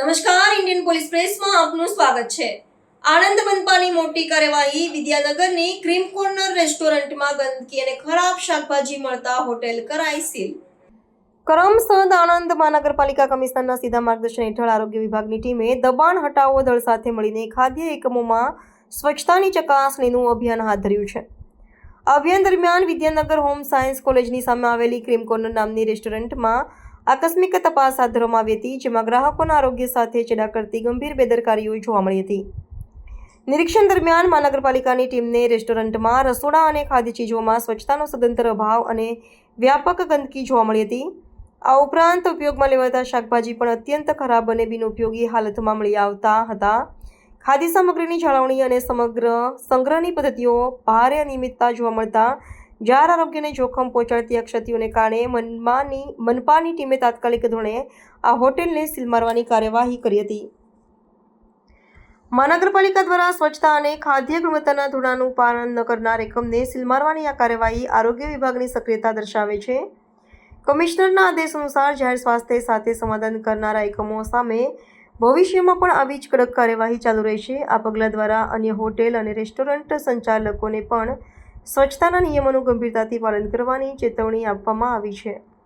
નમસ્કાર, Indian police પ્રેસમાં આપનું સ્વાગત છે. આણંદ મનપાની મોટી કાર્યવાહી વિદ્યાનગરની ક્રીમ કોર્નર રેસ્ટોરન્ટમાં ગંદકી અને ખરાબ શાકભાજી મળતા હોટેલ કરાઈ સીલ. કરમસદ આણંદ મહાનગરપાલિકા કમિશનરના સીધા માર્ગદર્શન હેઠળ આરોગ્ય વિભાગની ટીમે દબાણ હટાવો દળ સાથે મળીને ખાદ્ય એકમોમાં સ્વચ્છતાની ચકાસણીનું અભિયાન હાથ ધર્યું છે. અભિયાન દરમિયાન વિદ્યાનગર હોમ સાયન્સ કોલેજની સામે આવેલી ક્રીમ કોર્નર નામની રેસ્ટોરન્ટમાં આકસ્મિક તપાસ હાથ ધરવામાં આવી હતી, જેમાં ગ્રાહકોના આરોગ્ય સાથે ચેડા કરતી ગંભીર બેદરકારીઓ જોવા મળી હતી. નિરીક્ષણ દરમિયાન મહાનગરપાલિકાની ટીમને રેસ્ટોરન્ટમાં રસોડા અને ખાદ્ય ચીજોમાં સ્વચ્છતાનો સદંતર અભાવ અને વ્યાપક ગંદકી જોવા મળી હતી. આ ઉપરાંત ઉપયોગમાં લેવાતા શાકભાજી પણ અત્યંત ખરાબ અને બિનઉપયોગી હાલતમાં મળી આવતા હતા. ખાદ્ય સામગ્રીની જાળવણી અને સમગ્ર સંગ્રહની પદ્ધતિઓ ભારે અનિયમિતતા જોવા મળતા જાહેર આરોગ્યને જોખમ પહોંચાડતી અક્ષતિઓને કારણે મનમાની મનપાની ટીમે તાત્કાલિક ધોરણે આ હોટેલને સીલ મારવાની કાર્યવાહી કરી હતી. મહાનગરપાલિકા દ્વારા સ્વચ્છતા અને ખાદ્ય ગુણવત્તાના ધોરણાનું પાલન ન કરનાર એકમને સીલ મારવાની આ કાર્યવાહી આરોગ્ય વિભાગની સક્રિયતા દર્શાવે છે. કમિશનરના આદેશ અનુસાર જાહેર સ્વાસ્થ્ય સાથે સમાધાન કરનારા એકમો સામે ભવિષ્યમાં પણ આવી જ કડક કાર્યવાહી ચાલુ રહેશે. આ પગલાં દ્વારા અન્ય હોટેલ અને રેસ્ટોરન્ટ સંચાલકોને પણ સ્વચ્છતાના નિયમોનું ગંભીરતાથી પાલન કરવાની ચેતવણી આપવામાં આવી છે.